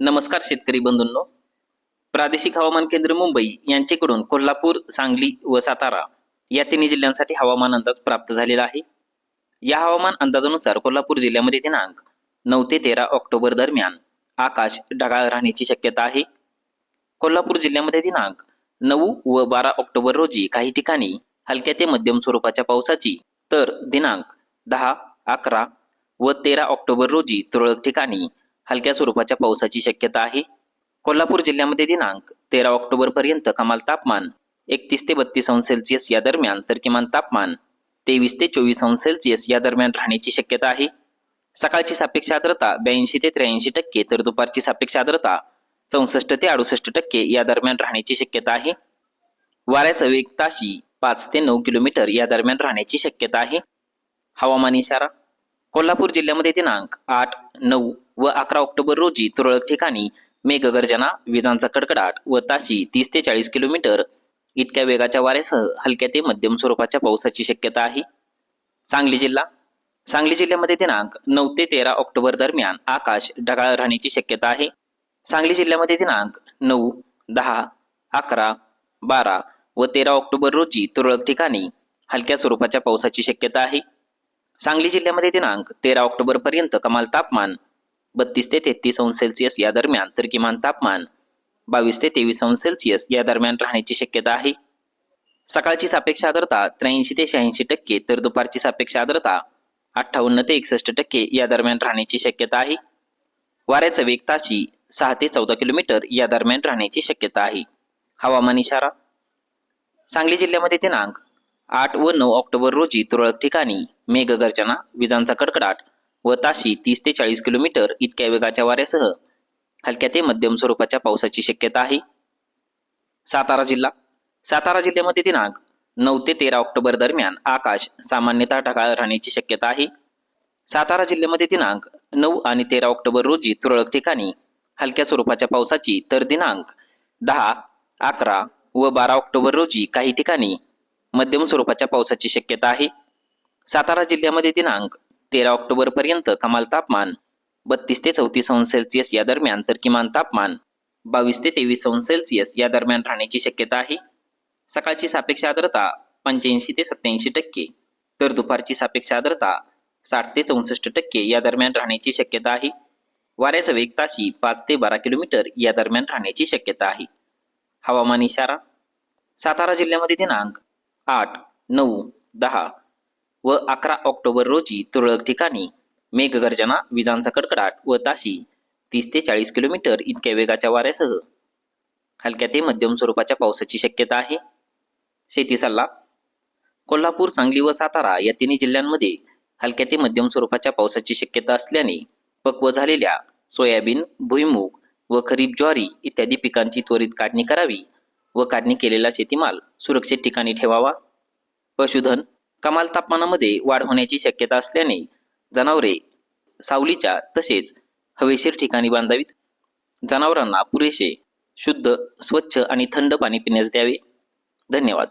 नमस्कार शेतकरी बंधूंनो. प्रादेशिक हवामान केंद्र मुंबई यांचेकडून कोल्हापूर सांगली व सातारा या तिन्ही जिल्ह्यांसाठी हवामान अंदाज प्राप्त झालेला आहे. या हवामान अंदाजानुसार कोल्हापूर जिल्ह्यामध्ये दिनांक नऊ ते तेरा ऑक्टोबर दरम्यान आकाश ढगाळ राहण्याची शक्यता आहे. कोल्हापूर जिल्ह्यामध्ये दिनांक नऊ व बारा ऑक्टोबर रोजी काही ठिकाणी हलक्या ते मध्यम स्वरूपाच्या पावसाची तर दिनांक दहा अकरा व तेरा ऑक्टोबर रोजी तुरळक ठिकाणी हलक्या स्वरूपाच्या पावसाची शक्यता आहे. कोल्हापूर जिल्ह्यामध्ये दिनांक तेरा ऑक्टोबर पर्यंत कमाल तापमान एकतीस ते बत्तीस अंश सेल्सिअस या दरम्यान तर किमान तापमान तेवीस ते चोवीस अंश सेल्सिअस या दरम्यान राहण्याची शक्यता आहे. सकाळची सापेक्ष आर्द्रता ब्याऐंशी ते त्र्याऐंशी टक्के तर दुपारची सापेक्ष आर्द्रता चौसष्ट ते अडुसष्ट टक्के या दरम्यान राहण्याची शक्यता आहे. वाऱ्याचा वेग ताशी पाच ते नऊ किलोमीटर या दरम्यान राहण्याची शक्यता आहे. हवामान इशारा कोल्हापूर जिल्ह्यामध्ये दिनांक आठ नऊ व अकरा ऑक्टोबर रोजी तुरळक ठिकाणी मेघगर्जना विजांचा कडकडाट व ताशी तीस ते चाळीस किलोमीटर. इतक्या वेगाच्या वाऱ्यासह हलक्या ते मध्यम स्वरूपाच्या पावसाची शक्यता आहे. सांगली जिल्हा. सांगली जिल्ह्यामध्ये दिनांक नऊ ते तेरा ऑक्टोबर दरम्यान आकाश ढगाळ राहण्याची शक्यता आहे. सांगली जिल्ह्यामध्ये दिनांक नऊ दहा अकरा बारा व तेरा ऑक्टोबर रोजी तुरळक ठिकाणी हलक्या स्वरूपाच्या पावसाची शक्यता आहे. सांगली जिल्ह्यामध्ये दिनांक तेरा ऑक्टोबर पर्यंत कमाल तापमान बत्तीस ते तेहतीस अंश सेल्सिअस या दरम्यान तर किमान तापमान बावीस ते तेवीस अंश सेल्सिअस या दरम्यान राहण्याची शक्यता आहे. सकाळची सापेक्ष आर्द्रता त्र्याऐंशी ते शहाऐंशी टक्के तर दुपारची सापेक्ष आर्द्रता अठ्ठावन्न ते एकसष्ट टक्के या दरम्यान राहण्याची शक्यता आहे. वाऱ्याचा वेग ताशी सहा ते चौदा किलोमीटर या दरम्यान राहण्याची शक्यता आहे. हवामान इशारा सांगली जिल्ह्यामध्ये दिनांक आठ व नऊ ऑक्टोबर रोजी तुरळक ठिकाणी मेघगर्जना विजांचा कडकडाट व ताशी तीस ते चाळीस किलोमीटर इतक्या वेगाच्या वाऱ्यासह हलक्या ते मध्यम स्वरूपाच्या पावसाची शक्यता आहे. सातारा जिल्हा. सातारा जिल्ह्यामध्ये दिनांक नऊ ते तेरा ऑक्टोबर दरम्यान आकाश सामान्यतः ढगाळ राहण्याची शक्यता आहे. सातारा जिल्ह्यामध्ये दिनांक नऊ आणि तेरा ऑक्टोबर रोजी तुरळक ठिकाणी हलक्या स्वरूपाच्या पावसाची तर दिनांक दहा अकरा व बारा ऑक्टोबर रोजी काही ठिकाणी मध्यम स्वरूपाच्या पावसाची शक्यता आहे. सातारा जिल्ह्यामध्ये दिनांक तेरा ऑक्टोबर पर्यंत कमाल तापमान बत्तीस ते चौतीस अंश सेल्सिअस या दरम्यान तर किमान तापमान बावीस ते तेवीस अंश सेल्सिअस या दरम्यान राहण्याची शक्यता आहे. सकाळची सापेक्ष आर्द्रता पंच्याऐंशी ते सत्याऐंशी टक्के तर दुपारची सापेक्ष आर्द्रता साठ ते चौसष्ट टक्के या दरम्यान राहण्याची शक्यता आहे. वाऱ्याचा वेग ताशी पाच ते बारा किलोमीटर या दरम्यान राहण्याची शक्यता आहे. हवामान इशारा सातारा जिल्ह्यामध्ये दिनांक आठ नऊ दहा व अकरा ऑक्टोबर रोजी तुरळक ठिकाणी मेघगर्जना विजांचा कडकडाट व ताशी तीस ते चाळीस किलोमीटर इतक्या वेगाच्या वाऱ्यासह. हलक्या ते मध्यम स्वरूपाच्या पावसाची शक्यता आहे. शेती सल्ला. कोल्हापूर सांगली व सातारा या तिन्ही जिल्ह्यांमध्ये हलक्या ते मध्यम स्वरूपाच्या पावसाची शक्यता असल्याने पक्व झालेल्या सोयाबीन भुईमूग व खरीप ज्वारी इत्यादी पिकांची त्वरित काढणी करावी व काढणी केलेला शेतीमाल सुरक्षित ठिकाणी ठेवावा. पशुधन कमाल तापमानामध्ये वाढ होण्याची शक्यता असल्याने जनावरे सावलीच्या तसेच हवेशीर ठिकाणी बांधावीत. जनावरांना पुरेसे शुद्ध स्वच्छ आणि थंड पाणी पिण्यास द्यावे. धन्यवाद.